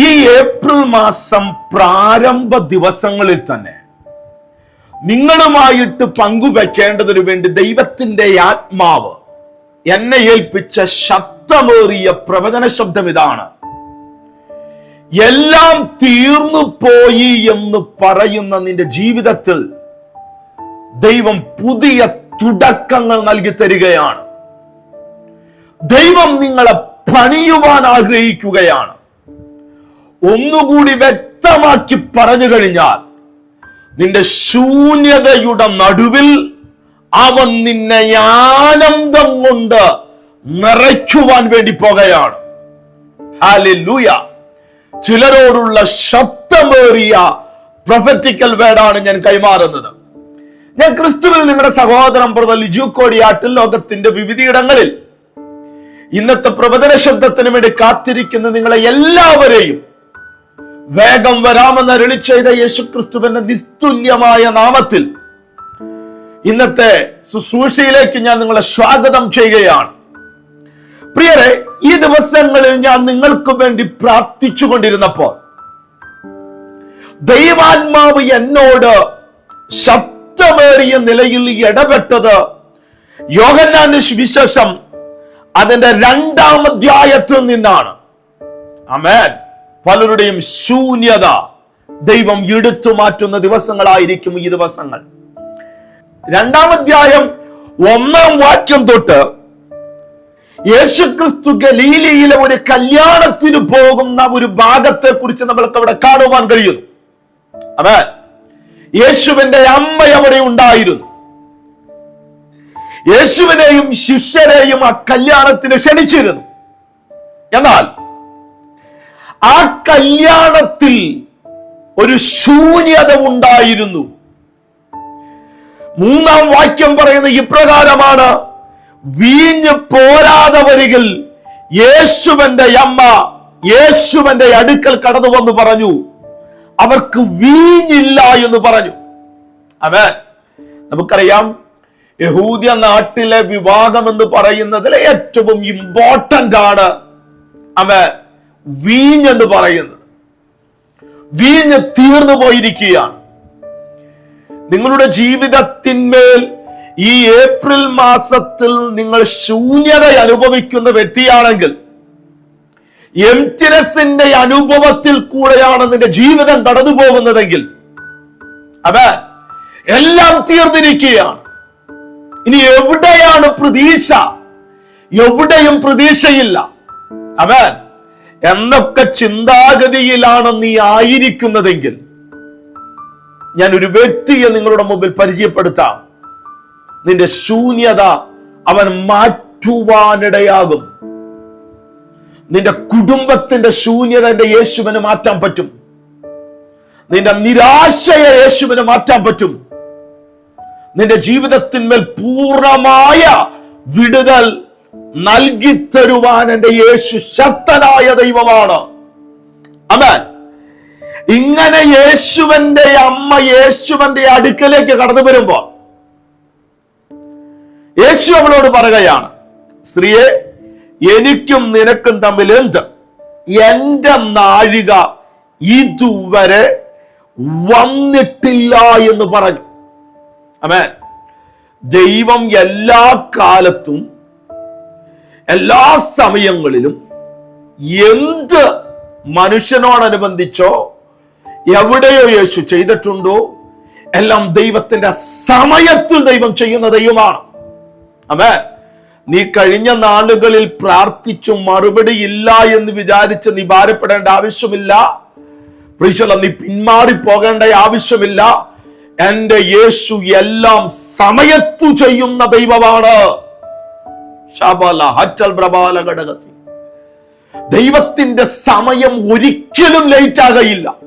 ഈ ഏപ്രിൽ മാസം പ്രാരംഭ ദിവസങ്ങളിൽ തന്നെ നിങ്ങളുമായിട്ട് പങ്കുവെക്കേണ്ടതിനു വേണ്ടി ദൈവത്തിന്റെ ആത്മാവ് എന്നെ ഏൽപ്പിച്ച ശബ്ദമേറിയ പ്രവചന ശബ്ദം ഇതാണ്. എല്ലാം തീർന്നു പോയി എന്ന് പറയുന്ന നിന്റെ ജീവിതത്തിൽ ദൈവം പുതിയ തുടക്കങ്ങൾ നൽകി തരികയാണ്. ദൈവം നിങ്ങളെ പണിയുവാൻ ആഗ്രഹിക്കുകയാണ്. ഒന്നുകൂടി വ്യക്തമാക്കി പറഞ്ഞു കഴിഞ്ഞാൽ നിന്റെ ശൂന്യതയുടെ നടുവിൽ അവൻ നിന്നെ ആനന്ദം കൊണ്ട് നിറയ്ക്കുവാൻ വേണ്ടി പോകുകയാണ്. ചിലരോടുള്ള ശബ്ദമേറിയ പ്രൊഫറ്റിക്കൽ വേർഡാണ് ഞാൻ കൈമാറുന്നത്. ഞാൻ ക്രിസ്തുവിൽ നിങ്ങളുടെ സഹോദരൻ പ്രത ലിജു കോടിയാട്ടിൽ ലോകത്തിന്റെ വിവിധയിടങ്ങളിൽ ഇന്നത്തെ പ്രബോധന ശബ്ദത്തിന് വേണ്ടി കാത്തിരിക്കുന്ന നിങ്ങളെ എല്ലാവരെയും വേഗം വരാമെന്ന് അരുളി ചെയ്ത യേശു ക്രിസ്തുവിന്റെ നിസ്തുല്യമായ നാമത്തിൽ ഇന്നത്തെ ശുശ്രൂഷയിലേക്ക് ഞാൻ നിങ്ങളെ സ്വാഗതം ചെയ്യുകയാണ്. പ്രിയരെ ഈ ദിവസങ്ങളിൽ ഞാൻ നിങ്ങൾക്ക് വേണ്ടി പ്രാർത്ഥിച്ചു കൊണ്ടിരുന്നപ്പോൾ ദൈവാത്മാവ് എന്നോട് ശബ്ദമേറിയ നിലയിൽ ഇടപെട്ടത് യോഗനാന് വിശേഷം അതിന്റെ രണ്ടാം അധ്യായത്തിൽ നിന്നാണ്. അമേൻ പലരുടെയും ശൂന്യത ദൈവം എടുത്തു മാറ്റുന്ന ദിവസങ്ങളായിരിക്കും ഈ ദിവസങ്ങൾ. രണ്ടാം അധ്യായം ഒന്നാം വാക്യം തൊട്ട് യേശുക്രിസ്തു ഗലീലയിലെ ഒരു കല്യാണത്തിന് പോകുന്ന ഒരു ഭാഗത്തെ കുറിച്ച് നമ്മൾക്ക് അവിടെ കാണുവാൻ കഴിയുന്നു. അതെ യേശുവിന്റെ അമ്മ അവിടെ ഉണ്ടായിരുന്നു. യേശുവിനെയും ശിഷ്യരെയും ആ കല്യാണത്തിന് ക്ഷണിച്ചിരുന്നു. എന്നാൽ ആ കല്യാണത്തിൽ ഒരു ശൂന്യത ഉണ്ടായിരുന്നു. മൂന്നാം വാക്യം പറയുന്ന ഇപ്രകാരമാണ് വീഞ്ഞ് പോരാതെ വരികിൽ യേശുവന്റെ അമ്മ യേശുവന്റെ അടുക്കൽ കടന്നു വന്ന് പറഞ്ഞു അവർക്ക് വീഞ്ഞില്ല എന്ന് പറഞ്ഞു. അവൻ നമുക്കറിയാം യഹൂദ്യ നാട്ടിലെ വിവാഹം എന്ന് പറയുന്നതിലെ ഏറ്റവും ഇമ്പോർട്ടന്റ് ആണ്. അവ വീഞ്ഞ് എന്ന് പറയുന്നത്. വീഞ്ഞ് തീർന്നു പോയിരിക്കുകയാണ്. നിങ്ങളുടെ ജീവിതത്തിന്മേൽ ഈ ഏപ്രിൽ മാസത്തിൽ നിങ്ങൾ ശൂന്യത അനുഭവിക്കുന്ന വ്യക്തിയാണെങ്കിൽ എംറ്റിനെസിന്റെ അനുഭവത്തിൽ കൂടെയാണ് നിന്റെ ജീവിതം കടന്നു പോകുന്നതെങ്കിൽ അവ എല്ലാം തീർന്നിരിക്കുകയാണ്. ഇനി എവിടെയാണ് പ്രതീക്ഷ? എവിടെയും പ്രതീക്ഷയില്ല. അവൻ എന്നൊക്കെ ചിന്താഗതിയിലാണ് നീ ആയിരിക്കുന്നതെങ്കിൽ ഞാൻ ഒരു വ്യക്തിയെ നിങ്ങളുടെ മുമ്പിൽ പരിചയപ്പെടുത്താം. നിന്റെ ശൂന്യത അവൻ മാറ്റുവാനിടയാകും. നിന്റെ കുടുംബത്തിന്റെ ശൂന്യത എന്റെ യേശുവിന് മാറ്റാൻ പറ്റും. നിന്റെ നിരാശയെ യേശുവിന് മാറ്റാൻ പറ്റും. നിന്റെ ജീവിതത്തിന്മേൽ പൂർണമായ വിടുതൽ നൽകി തരുവാൻ എന്റെ യേശു ശക്തനായ ദൈവമാണ്. അമേൻ ഇങ്ങനെ യേശുവന്റെ അമ്മ യേശുവന്റെ അടുക്കലേക്ക് കടന്നു വരുമ്പോൾ യേശു അവളോട് പറയുകയാണ് സ്ത്രീയെ എനിക്കും നിനക്കും തമ്മിൽ എന്ത്? എന്റെ നാഴിക ഇതുവരെ വന്നിട്ടില്ല എന്ന് പറഞ്ഞു. അമേ ദൈവം എല്ലാ കാലത്തും എല്ലാ സമയങ്ങളിലും എന്ത് മനുഷ്യനോടനുബന്ധിച്ചോ എവിടെയോ യേശു ചെയ്തിട്ടുണ്ടോ എല്ലാം ദൈവത്തിന്റെ സമയത്തിൽ ദൈവം ചെയ്യുന്ന ദൈവമാണ്. അമേ നീ കഴിഞ്ഞ നാളുകളിൽ പ്രാർത്ഥിച്ചു മറുപടി ഇല്ല എന്ന് വിചാരിച്ച് നീ ഭാരപ്പെടേണ്ട ആവശ്യമില്ല. പ്രീശല നീ പിന്മാറി പോകേണ്ട ആവശ്യമില്ല. എന്റെ യേശു എല്ലാം സമയത്തു ചെയ്യുന്ന ദൈവമാണ്. ദൈവത്തിന്റെ സമയം ഒരിക്കലും ലേറ്റ് ആകയില്ല.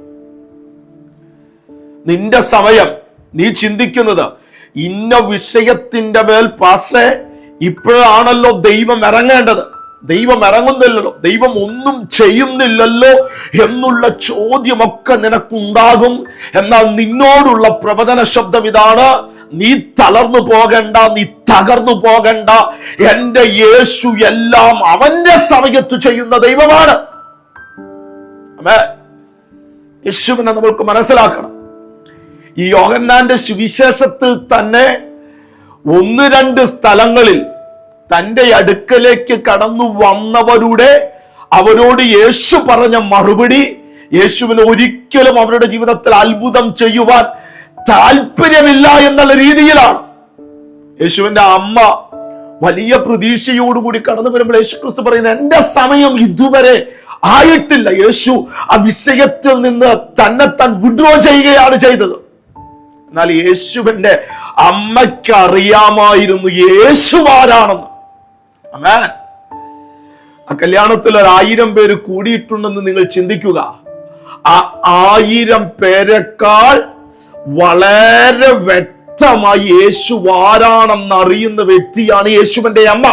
നിന്റെ സമയം നീ ചിന്തിക്കുന്നത് ഇന്ന വിഷയത്തിന്റെ മേൽ പാസ്റ്റേ ഇപ്പോഴാണല്ലോ ദൈവം ഇറങ്ങേണ്ടത്. ദൈവം ഇറങ്ങുന്നില്ലല്ലോ. ദൈവം ഒന്നും ചെയ്യുന്നില്ലല്ലോ എന്നുള്ള ചോദ്യമൊക്കെ നിനക്കുണ്ടാകും. എന്നാൽ നിന്നോടുള്ള പ്രവചന ശബ്ദം ഇതാണ്. നീ തളർന്നു പോകണ്ട നീ തകർന്നു പോകണ്ട. എന്റെ യേശു എല്ലാം അവന്റെ സമയത്ത് ചെയ്യുന്ന ദൈവമാണ്. യേശുവിനെ നമ്മൾക്ക് മനസ്സിലാക്കണം. ഈ യോഗന്നാന്റെ സുവിശേഷത്തിൽ തന്നെ ഒന്ന് രണ്ട് സ്ഥലങ്ങളിൽ തന്റെ അടുക്കലേക്ക് കടന്നു വന്നവരുടെ അവരോട് യേശു പറഞ്ഞ മറുപടി യേശുവിന് ഒരിക്കലും അവരുടെ ജീവിതത്തിൽ അത്ഭുതം ചെയ്യുവാൻ താല്പര്യമില്ല എന്നുള്ള രീതിയിലാണ്. യേശുവിന്റെ അമ്മ വലിയ പ്രതീക്ഷയോടുകൂടി കടന്നു വരുമ്പോൾ യേശു ക്രിസ്തു പറയുന്നത് എന്റെ സമയം ഇതുവരെ ആയിട്ടില്ല. യേശു ആ വിഷയത്തിൽ നിന്ന് തന്നെ താൻ വിഡ്രോ ചെയ്യുകയാണ് ചെയ്തത്. എന്നാൽ യേശുവിന്റെ അമ്മയ്ക്ക് അറിയാമായിരുന്നു യേശു ആരാണെന്ന്. അമേൻ ആ കല്യാണത്തിൽ ഒരു ആയിരം പേര് കൂടിയിട്ടുണ്ടെന്ന് നിങ്ങൾ ചിന്തിക്കുക. ആ ആയിരം പേരെക്കാൾ വളരെ വ്യക്തമായി യേശു ആരാണെന്ന് അറിയുന്ന വ്യക്തിയാണ് യേശുവിന്റെ അമ്മ.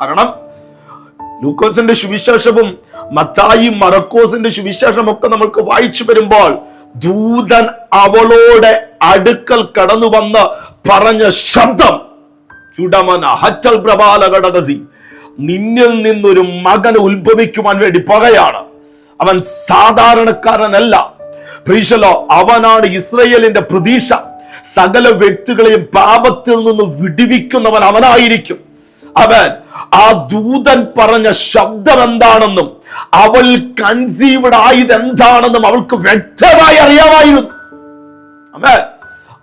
കാരണം ലൂക്കോസിന്റെ സുവിശേഷവും മത്തായി മറക്കോസിന്റെ സുവിശേഷം ഒക്കെ നമ്മൾക്ക് വായിച്ചു വരുമ്പോൾ ദൂതൻ അവളോടെ അടുക്കൽ കടന്നു വന്ന് പറഞ്ഞ ശബ്ദം നിന്നിൽ നിന്നൊരു മകൻ ഉത്ഭവിക്കുവാൻ വേണ്ടി പകയാണ്. അവൻ സാധാരണക്കാരനല്ല. പ്രീശലോ അവനാണ് ഇസ്രയേലിന്റെ പ്രതീക്ഷ. സകല വ്യക്തികളെയും പാപത്തിൽ നിന്ന് വിടിവിക്കുന്നവൻ അവനായിരിക്കും. അവൻ ആ ദൂതൻ പറഞ്ഞ ശബ്ദം എന്താണെന്നും അവൾ കൺസീവ്ഡ് ആയത് എന്താണെന്നും അവൾക്ക് വ്യക്തമായി അറിയാമായിരുന്നു.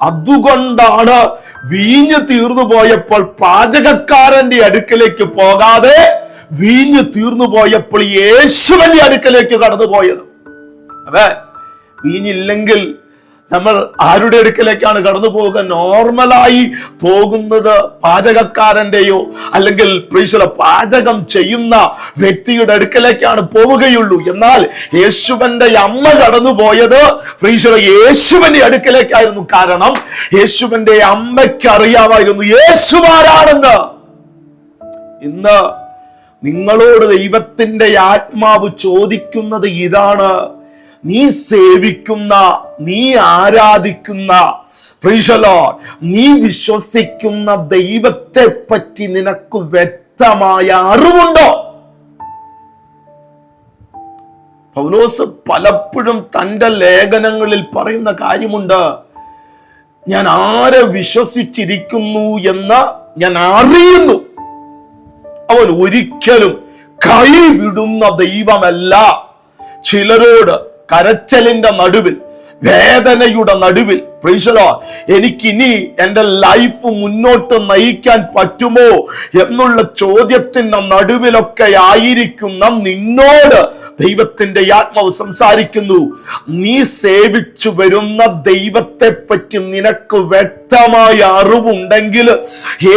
അതുകൊണ്ടാണ് വീഞ്ഞ് തീർന്നു പോയപ്പോൾ പാചകക്കാരന്റെ അടുക്കലേക്ക് പോകാതെ വീഞ്ഞ് തീർന്നു പോയപ്പോൾ യേശുവിന്റെ അടുക്കലേക്ക് കടന്നു പോയത് അതെ വീഞ്ഞില്ലെങ്കിൽ നമ്മൾ ആരുടെ അടുക്കലേക്കാണ് കടന്നു പോവുക നോർമലായി പോകുന്നത് പാചകക്കാരന്റെയോ അല്ലെങ്കിൽ പ്രീശ്വല പാചകം ചെയ്യുന്ന വ്യക്തിയുടെ അടുക്കലേക്കാണ് പോവുകയുള്ളൂ. എന്നാൽ യേശുവന്റെ അമ്മ കടന്നു പോയത് പ്രീശല യേശുവിന്റെ അടുക്കലേക്കായിരുന്നു. കാരണം യേശുവിന്റെ അമ്മയ്ക്ക് അറിയാമായിരുന്നു യേശുവാരാണെന്ന് ഇന്ന് നിങ്ങളോട് ദൈവത്തിന്റെ ആത്മാവ് ചോദിക്കുന്നത് ഇതാണ്. നീ സേവിക്കുന്ന നീ ആരാധിക്കുന്ന നീ വിശ്വസിക്കുന്ന ദൈവത്തെ പറ്റി നിനക്ക് വ്യക്തമായ അറിവുണ്ടോ? പൗലോസ് പലപ്പോഴും തന്റെ ലേഖനങ്ങളിൽ പറയുന്ന കാര്യമുണ്ട്. ഞാൻ ആരെ വിശ്വസിച്ചിരിക്കുന്നു എന്ന് ഞാൻ അറിയുന്നു. അവൻ ഒരിക്കലും കൈവിടുന്ന ദൈവമല്ല. ചിലരോട് കരച്ചലിന്റെ നടുവിൽ വേദനയുടെ നടുവിൽ. പ്രീശലോ എനിക്കിനി എന്റെ ലൈഫ് മുന്നോട്ട് നയിക്കാൻ പറ്റുമോ എന്നുള്ള ചോദ്യത്തിന്റെ നടുവിലൊക്കെ ആയിരിക്കുന്ന നിന്നോട് ദൈവത്തിന്റെ ആത്മാവ് സംസാരിക്കുന്നു. നീ സേവിച്ചു വരുന്ന ദൈവത്തെ പറ്റി നിനക്ക് വ്യക്തമായ അറിവുണ്ടെങ്കിൽ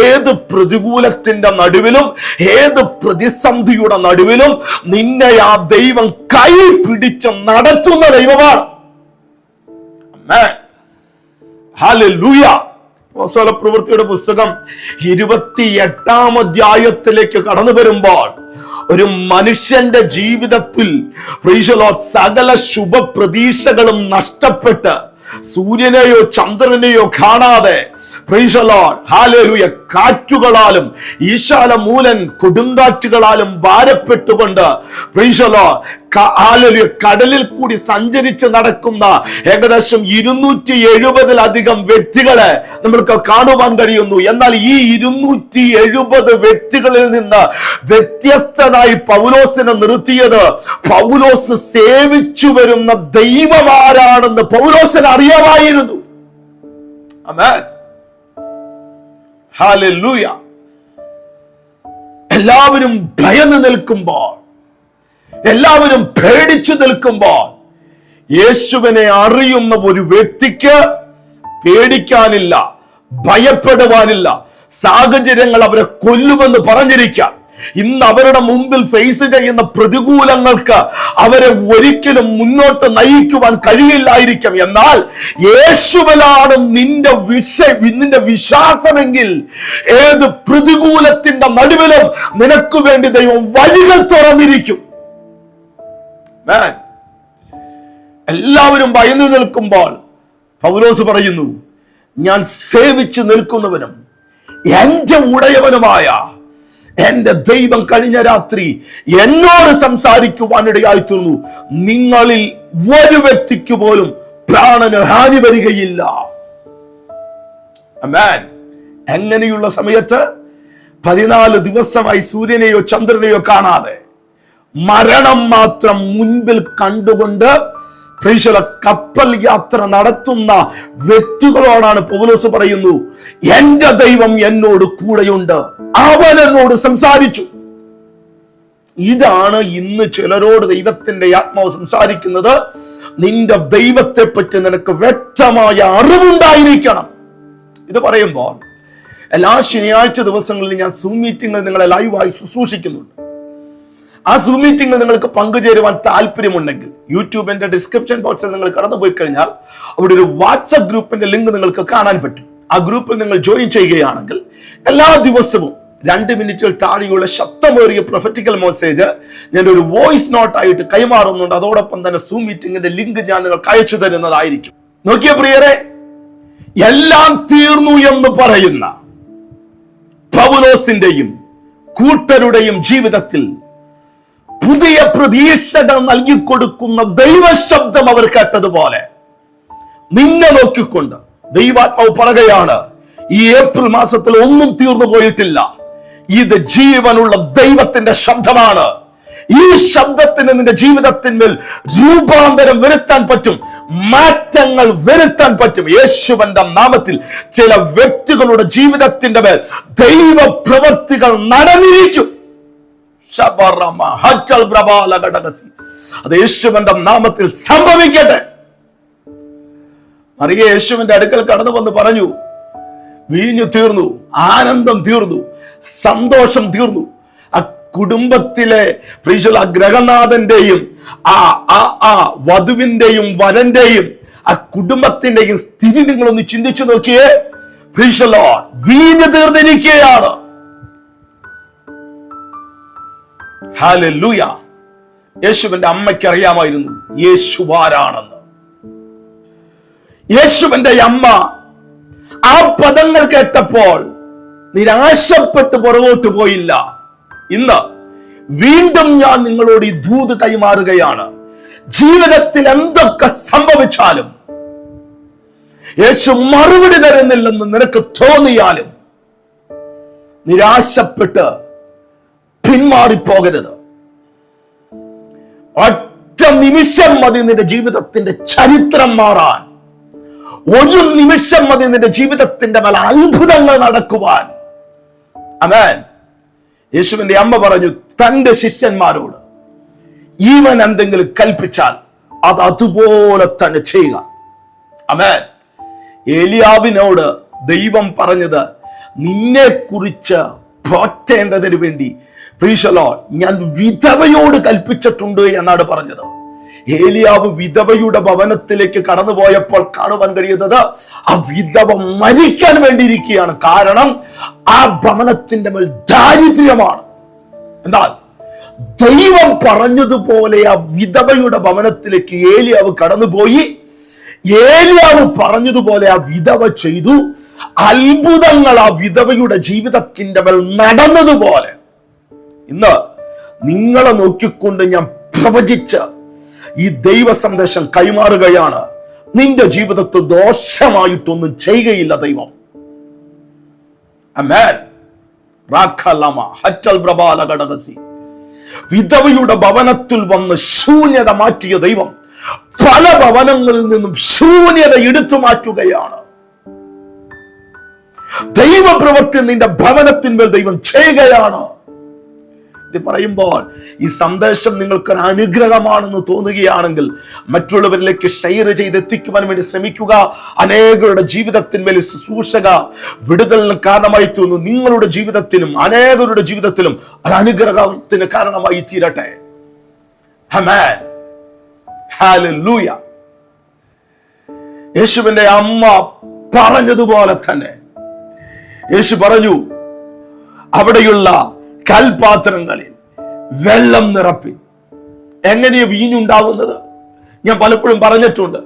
ഏത് പ്രതികൂലത്തിന്റെ നടുവിലും ഏത് പ്രതിസന്ധിയുടെ നടുവിലും നിന്നെ ആ ദൈവം കൈ പിടിച്ച് നടത്തുന്ന ദൈവമാണ്. പ്രവൃത്തിയുടെ പുസ്തകം ഇരുപത്തി എട്ടാം അധ്യായത്തിലേക്ക് കടന്നു വരുമ്പോൾ ഒരു മനുഷ്യന്റെ ജീവിതത്തിൽ സകല ശുഭ പ്രതീക്ഷകളും നഷ്ടപ്പെട്ട് സൂര്യനെയോ ചന്ദ്രനെയോ കാണാതെ കാറ്റുകളാലും ഈശാല മൂലൻ കൊടുങ്കാറ്റുകളാലും ഭാരപ്പെട്ടുകൊണ്ട് കടലിൽ കൂടി സഞ്ചരിച്ച് നടക്കുന്ന ഏകദേശം ഇരുന്നൂറ്റി എഴുപതിലധികം വ്യക്തികളെ നമ്മൾക്ക് കാണുവാൻ കഴിയുന്നു. എന്നാൽ ഈ ഇരുന്നൂറ്റി എഴുപത് വ്യക്തികളിൽ നിന്ന് വ്യത്യസ്തനായി പൗലോസിനെ നിർത്തിയത് പൗലോസ് സേവിച്ചു വരുന്ന ദൈവമാരാണെന്ന് പൗലോസിന് അറിയാമായിരുന്നു. എല്ലാവരും ഭയന്ന് നിൽക്കുമ്പോൾ എല്ലാവരും പേടിച്ചു നിൽക്കുമ്പോൾ യേശുവിനെ അറിയുന്ന ഒരു വ്യക്തിക്ക് പേടിക്കാനില്ല ഭയപ്പെടുവാനില്ല. സാഹചര്യങ്ങൾ അവരെ കൊല്ലുമെന്ന് പറഞ്ഞിരിക്കാം. ഇന്ന് അവരുടെ മുമ്പിൽ ഫേസ് ചെയ്യുന്ന പ്രതികൂലങ്ങൾക്ക് അവരെ ഒരിക്കലും മുന്നോട്ട് നയിക്കുവാൻ കഴിയില്ലായിരിക്കും. എന്നാൽ യേശുവലാണ് നിന്റെ വിഷ നിന്റെ വിശ്വാസമെങ്കിൽ ഏത് പ്രതികൂലത്തിന്റെ നടുവിലും നിനക്ക് വേണ്ടി ദൈവം വഴികൾ തുറന്നിരിക്കും. എല്ലാവരും ഭയന്നു നിൽക്കുമ്പോൾ പൗലോസ് പറയുന്നു ഞാൻ സേവിച്ചു നിൽക്കുന്നവനും എന്റെ ഉടയവനുമായ എന്റെ ദൈവം കഴിഞ്ഞ രാത്രി എന്നോട് സംസാരിക്കുവാനിടയായി തീർന്നു നിങ്ങളിൽ ഒരു വ്യക്തിക്ക് പോലും പ്രാണന് ഹാനി വരികയില്ല. എങ്ങനെയുള്ള സമയത്ത് പതിനാല് ദിവസമായി സൂര്യനെയോ ചന്ദ്രനെയോ കാണാതെ മരണം മാത്രം മുൻപിൽ കണ്ടുകൊണ്ട് പ്രീശ്വര കപ്പൽ യാത്ര നടത്തുന്ന വ്യക്തികളോടാണ് പൗലോസ് പറയുന്നു എന്റെ ദൈവം എന്നോട് കൂടെയുണ്ട്. അവൻ എന്നോട് സംസാരിച്ചു. ഇതാണ് ഇന്ന് ചിലരോട് ദൈവത്തിന്റെ ആത്മാവ് സംസാരിക്കുന്നത്. നിന്റെ ദൈവത്തെ പറ്റി നിനക്ക് വ്യക്തമായ അറിവുണ്ടായിരിക്കണം. ഇത് പറയുമ്പോൾ എല്ലാ ശനിയാഴ്ച ദിവസങ്ങളിൽ ഞാൻ സൂം മീറ്റിംഗിൽ നിങ്ങളെ ലൈവായി ശുശ്രൂഷിക്കുന്നുണ്ട്. ആ സൂം മീറ്റിംഗിൽ നിങ്ങൾക്ക് പങ്കുചേരുവാൻ താല്പര്യമുണ്ടെങ്കിൽ യൂട്യൂബിന്റെ ഡിസ്ക്രിപ്ഷൻ ബോക്സിൽ നിങ്ങൾ കടന്നുപോയി കഴിഞ്ഞാൽ അവിടെ ഒരു വാട്സപ്പ് ഗ്രൂപ്പിന്റെ ലിങ്ക് നിങ്ങൾക്ക് കാണാൻ പറ്റും. ആ ഗ്രൂപ്പിൽ നിങ്ങൾ ജോയിൻ ചെയ്യുകയാണെങ്കിൽ എല്ലാ ദിവസവും രണ്ട് മിനിറ്റിൽ താഴെയുള്ള ശബ്ദമേറിയ പ്രൊഫറ്റിക്കൽ മെസ്സേജ് ഞാൻ ഒരു വോയിസ് നോട്ടായിട്ട് കൈമാറുന്നുണ്ട്. അതോടൊപ്പം തന്നെ സൂം മീറ്റിംഗിന്റെ ലിങ്ക് ഞാൻ നിങ്ങൾക്ക് അയച്ചു തരുന്നതായിരിക്കും. നോക്കിയ പ്രിയരെ എല്ലാം തീർന്നു എന്ന് പറയുന്ന പൗലോസിന്റെയും കൂട്ടരുടെയും ജീവിതത്തിൽ പുതിയ പ്രതീക്ഷകൾ നൽകിക്കൊടുക്കുന്ന ദൈവശബ്ദം അവർ കേട്ടതുപോലെ നിന്നെ നോക്കിക്കൊണ്ട് ദൈവാത്മാവ് പറയുകയാണ് ഈ ഏപ്രിൽ മാസത്തിൽ ഒന്നും തീർന്നു പോയിട്ടില്ല. ഇത് ജീവനുള്ള ദൈവത്തിന്റെ ശബ്ദമാണ്. ഈ ശബ്ദത്തിന് നിന്റെ ജീവിതത്തിന്മേൽ രൂപാന്തരം വരുത്താൻ പറ്റും മാറ്റങ്ങൾ വരുത്താൻ പറ്റും. യേശുവന്റെ നാമത്തിൽ ചില വ്യക്തികളുടെ ജീവിതത്തിന്റെ മേൽ ദൈവ പ്രവൃത്തികൾ നടന്നിരിക്കും. അത് യേശുവന്റെ നാമത്തിൽ സംഭവിക്കട്ടെ. മറിയ യേശുവിന്റെ അടുക്കൽ കടന്നു വന്ന് പറഞ്ഞു വീഞ്ഞു തീർന്നു ആനന്ദം തീർന്നു സന്തോഷം തീർന്നു. ആ കുടുംബത്തിലെ ആ ഗ്രഹനാഥന്റെയും ആ ആ ആ വധുവിന്റെയും വരന്റെയും ആ കുടുംബത്തിന്റെയും സ്ഥിതി നിങ്ങളൊന്ന് ചിന്തിച്ചു നോക്കിയേ. ഫ്രീഷലോ വീഞ്ഞു തീർന്നിരിക്കുകയാണ്. യേശുവിന്റെ അമ്മയ്ക്ക് അറിയാമായിരുന്നു യേശുവാരാണെന്ന് യേശുവിന്റെ അമ്മ ആ പദങ്ങൾ കേട്ടപ്പോൾ നിരാശപ്പെട്ട് പുറകോട്ട് പോയില്ല. ഇന്ന് വീണ്ടും ഞാൻ നിങ്ങളോട് ഈ ദൂത് കൈമാറുകയാണ്. ജീവിതത്തിൽ എന്തൊക്കെ സംഭവിച്ചാലും യേശു മറുപടി തരുന്നില്ലെന്ന് നിനക്ക് തോന്നിയാലും നിരാശപ്പെട്ട് പിന്മാറിപ്പോകരുത്. ഒറ്റ നിമിഷം മതി നിന്റെ ജീവിതത്തിന്റെ ചരിത്രം മാറാൻ. ഒരു നിമിഷം മതി നിന്റെ ജീവിതത്തിന്റെ പല അത്ഭുതങ്ങൾ നടക്കുവാൻ. അമേൻ. യേശുവിന്റെ അമ്മ പറഞ്ഞു തന്റെ ശിഷ്യന്മാരോട് ഈവൻ എന്തെങ്കിലും കൽപ്പിച്ചാൽ അത് അതുപോലെ തന്നെ ചെയ്യുക. അമേൻ. ഏലിയാവിനോട് ദൈവം പറഞ്ഞത് നിന്നെ കുറിച്ച് പോറ്റേണ്ടതിന് വേണ്ടി പ്രീശലോ ഞാൻ വിധവയോട് കൽപ്പിച്ചിട്ടുണ്ട് എന്നാണ് പറഞ്ഞത്. ഏലിയാവ് വിധവയുടെ ഭവനത്തിലേക്ക് കടന്നുപോയപ്പോൾ കാണുവാൻ കഴിയുന്നത് ആ വിധവ മരിക്കാൻ വേണ്ടിയിരിക്കുകയാണ്. കാരണം ആ ഭവനത്തിന്റെ മേൽ ദാരിദ്ര്യമാണ്. എന്നാൽ ദൈവം പറഞ്ഞതുപോലെ ആ വിധവയുടെ ഭവനത്തിലേക്ക് ഏലിയാവ് കടന്നുപോയി. ഏലിയാവ് പറഞ്ഞതുപോലെ ആ വിധവ ചെയ്തു. അത്ഭുതങ്ങൾ ആ വിധവയുടെ ജീവിതത്തിന്റെ മേൽ നടന്നതുപോലെ. ഇന്ന് നിങ്ങളെ നോക്കിക്കൊണ്ട് ഞാൻ പ്രവചിച്ച് ഈ ദൈവ സന്ദേശം കൈമാറുകയാണ്. നിന്റെ ജീവിതത്തിൽ ദോഷമായിട്ടൊന്നും ചെയ്യുകയില്ല ദൈവം. വിധവയുടെ ഭവനത്തിൽ വന്ന് ശൂന്യത മാറ്റിയ ദൈവം പല ഭവനങ്ങളിൽ നിന്നും ശൂന്യത എടുത്തു മാറ്റുകയാണ്. ദൈവപ്രവൃത്തി നിന്റെ ഭവനത്തിന്മേൽ ദൈവം ചെയ്യുകയാണ്. ഇത് പറയുമ്പോൾ ഈ സന്ദേശം നിങ്ങൾക്ക് ഒരു അനുഗ്രഹമാണെന്ന് തോന്നുകയാണെങ്കിൽ മറ്റുള്ളവരിലേക്ക് ഷെയർ ചെയ്ത് എത്തിക്കുവാൻ വേണ്ടി ശ്രമിക്കുക. അനേകരുടെ ജീവിതത്തിന്മേൽ ശുശ്രൂഷക വിടുതലിന് കാരണമായി തോന്നുന്നു. നിങ്ങളുടെ ജീവിതത്തിലും അനേകരുടെ ജീവിതത്തിലും ഒരു അനുഗ്രഹത്തിന് കാരണമായി തീരട്ടെ. യേശുവിന്റെ അമ്മ പറഞ്ഞതുപോലെ തന്നെ. യേശു പറഞ്ഞു അവിടെയുള്ള കൽപാത്രങ്ങളിൽ വെള്ളം നിറപ്പി എങ്ങനെയാ വീഞ്ഞുണ്ടാവുന്നത്? ഞാൻ പലപ്പോഴും പറഞ്ഞിട്ടുണ്ട്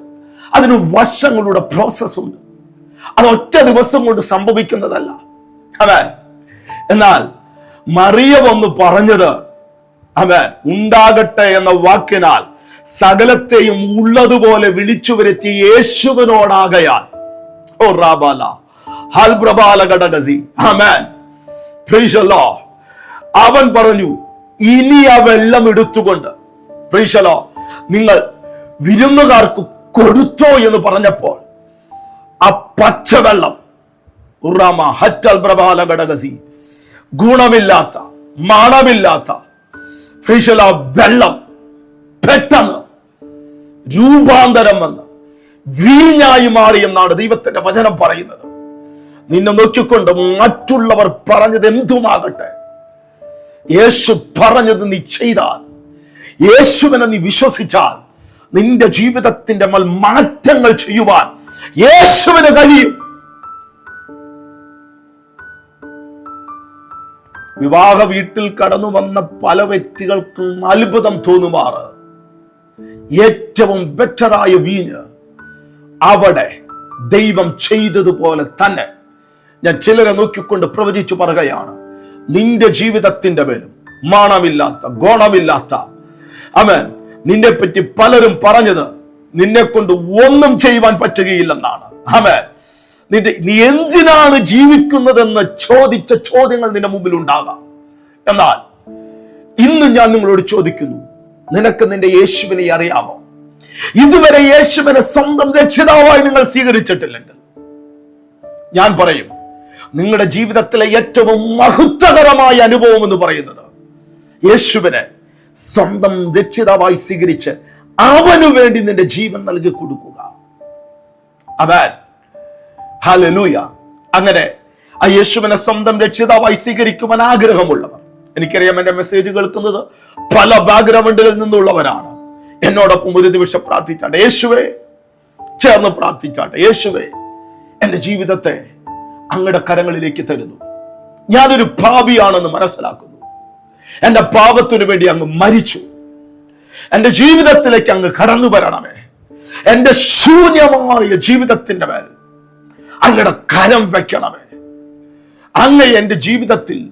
അതിന് വർഷങ്ങളുടെ പ്രോസസ് ഉണ്ട്. അത് ഒറ്റ ദിവസം കൊണ്ട് സംഭവിക്കുന്നതല്ല. അതെ എന്നാൽ മറിയ വന്ന് പറഞ്ഞത് അവൻ ഉണ്ടാകട്ടെ എന്ന വാക്കിനാൽ സകലത്തെയും ഉള്ളതുപോലെ വിളിച്ചു വരുത്തി യേശുവിനോടാകയാൽ. ഓ റാബാല ഹൽ പ്രബാല ഘടകസി ആമേൻ the Lord. അവൻ പറഞ്ഞു ഇനി ആ വെള്ളം എടുത്തുകൊണ്ട് Praise നിങ്ങൾ വിരുന്നുകാർക്ക് കൊടുത്തോ എന്ന് പറഞ്ഞപ്പോൾ ആ പച്ചവെള്ളം ഉറാമ ഹറ്റൽ പ്രബാല ഘടകസി ഗുണമില്ലാത്ത മണമില്ലാത്ത ഫ്രീശല വെള്ളം പെട്ടെന്ന് രൂപാന്തരം വന്ന് വീഞ്ഞായി മാറി എന്നാണ് ദൈവത്തിന്റെ വചനം പറയുന്നത്. നിന്നെ നോക്കിക്കൊണ്ട് മറ്റുള്ളവർ പറഞ്ഞത് എന്തുമാകട്ടെ യേശു പറഞ്ഞത് നീ ചെയ്താൽ. യേശുവിനെ നീ വിശ്വസിച്ചാൽ നിന്റെ ജീവിതത്തിന്റെ മേൽ മാറ്റങ്ങൾ ചെയ്യുവാൻ യേശുവിന് കഴിയും. വിവാഹ വീട്ടിൽ കടന്നു വന്ന പല വ്യക്തികൾക്കും അത്ഭുതം തോന്നുമാറ്. ഏറ്റവും ബെറ്ററായ വീഞ്ഞ് അവിടെ ദൈവം ചെയ്തതുപോലെ തന്നെ. ഞാൻ ചിലരെ നോക്കിക്കൊണ്ട് പ്രവചിച്ചു പറയുകയാണ്. നിന്റെ ജീവിതത്തിന്റെ മേലും മാണമില്ലാത്ത ഗുണമില്ലാത്ത. അവൻ നിന്നെ പറ്റി പലരും പറഞ്ഞത് നിന്നെ കൊണ്ട് ഒന്നും ചെയ്യുവാൻ പറ്റുകയില്ലെന്നാണ്. അവൻ നിന്റെ നീ എന്തിനാണ് ജീവിക്കുന്നതെന്ന് ചോദിച്ച ചോദ്യങ്ങൾ നിന്റെ മുമ്പിൽ ഉണ്ടാകാം. എന്നാൽ ഇന്ന് ഞാൻ നിങ്ങളോട് ചോദിക്കുന്നു നിനക്ക് നിന്റെ യേശുവിനെ അറിയാമോ? ഇതുവരെ യേശുവിനെ സ്വന്തം രക്ഷിതാവായി നിങ്ങൾ സ്വീകരിച്ചിട്ടില്ലെങ്കിൽ ഞാൻ പറയും നിങ്ങളുടെ ജീവിതത്തിലെ ഏറ്റവും മഹത്വകരമായ അനുഭവം എന്ന് പറയുന്നത് യേശുവിനെ സ്വന്തം രക്ഷിതാവായി സ്വീകരിച്ച് അവനു വേണ്ടി നിന്റെ ജീവൻ നൽകി കൊടുക്കുക. അവൻ ഹലലൂയ അങ്ങനെ ആ യേശുവിനെ സ്വന്തം രക്ഷിതാവായി സ്വീകരിക്കുവാൻ ആഗ്രഹമുള്ളവർ എനിക്കറിയാം എന്റെ മെസ്സേജ് കേൾക്കുന്നത് പല ബാക്ക്ഗ്രൗണ്ടുകളിൽ നിന്നുള്ളവരാണ്. എന്നോടൊപ്പം ഒരു നിമിഷം പ്രാർത്ഥിച്ചാട്ടെ. യേശുവേ ചേർന്ന് പ്രാർത്ഥിച്ചാട്ടെ. യേശുവേ എന്റെ ജീവിതത്തെ അങ്ങയുടെ കരങ്ങളിലേക്ക് തരുന്നു. ഞാനൊരു ഭാവിയാണെന്ന് മനസ്സിലാക്കുന്നു. എന്റെ പാപത്തിനു വേണ്ടി അങ്ങ് മരിച്ചു. എന്റെ ജീവിതത്തിലേക്ക് അങ്ങ് കടന്നു വരണമേ. എന്റെ ശൂന്യമായ ജീവിതത്തിന്റെ മേൽ അങ്ങയുടെ കരം വെക്കണമേ അങ്ങ് എന്റെ ജീവിതത്തിൽ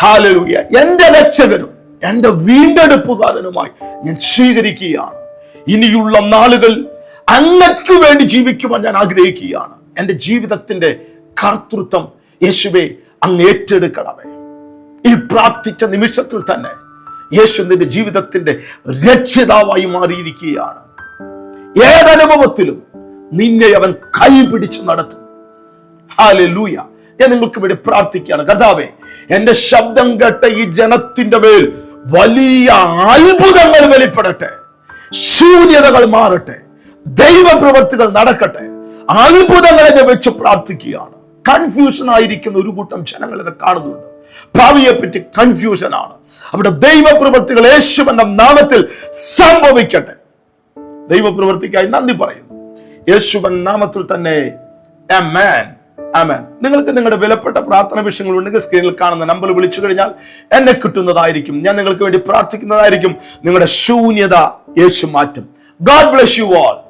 ഹാലലൂയ എന്റെ രക്ഷകനും എന്റെ വീണ്ടെടുപ്പുകാരനുമായി ഞാൻ സ്വീകരിക്കുകയാണ്. ഇനിയുള്ള നാളുകൾ അങ്ങക്ക് വേണ്ടി ജീവിക്കുവാൻ ഞാൻ ആഗ്രഹിക്കുകയാണ്. എന്റെ ജീവിതത്തിന്റെ കർത്തൃത്വം യേശുവെ അങ്ങ് ഏറ്റെടുക്കണമേ. ഈ പ്രാർത്ഥിച്ച നിമിഷത്തിൽ തന്നെ യേശു നിന്റെ ജീവിതത്തിന്റെ രക്ഷിതാവായി മാറിയിരിക്കുകയാണ്. ഏതനുഭവത്തിലും നിന്നെ അവൻ കൈപിടിച്ച് നടത്തും. ഹാലൂയ ഞാൻ നിങ്ങൾക്ക് വേണ്ടി പ്രാർത്ഥിക്കുകയാണ്. കർത്താവേ എന്റെ ശബ്ദം കേട്ട ഈ ജനത്തിന്റെ മേൽ വലിയ അത്ഭുതങ്ങൾ വെളിപ്പെടട്ടെ. ശൂന്യതകൾ മാറട്ടെ. ദൈവപ്രവൃത്തികൾ നടക്കട്ടെ. അത്ഭുതങ്ങളെ വെച്ച് പ്രാർത്ഥിക്കുകയാണ്. കൺഫ്യൂഷൻ ആയിരിക്കുന്ന ഒരു കൂട്ടം ജനങ്ങളെ കാണുന്നുണ്ട്. ഭാവിയെ പറ്റി കൺഫ്യൂഷൻ ആണ്. അവിടെ ദൈവപ്രവൃത്തികൾ എന്ന നാമത്തിൽ സംഭവിക്കട്ടെ. ദൈവപ്രവൃത്തിക്കായി നന്ദി പറയുന്നു. എന്ന നാമത്തിൽ തന്നെ നിങ്ങൾക്ക് നിങ്ങളുടെ വിലപ്പെട്ട പ്രാർത്ഥന വിഷയങ്ങൾ ഉണ്ടെങ്കിൽ സ്ക്രീനിൽ കാണുന്ന നമ്പർ വിളിച്ചു കഴിഞ്ഞാൽ എന്നെ കിട്ടുന്നതായിരിക്കും. ഞാൻ നിങ്ങൾക്ക് വേണ്ടി പ്രാർത്ഥിക്കുന്നതായിരിക്കും. നിങ്ങളുടെ ശൂന്യത യേശു മാറ്റും. God bless you all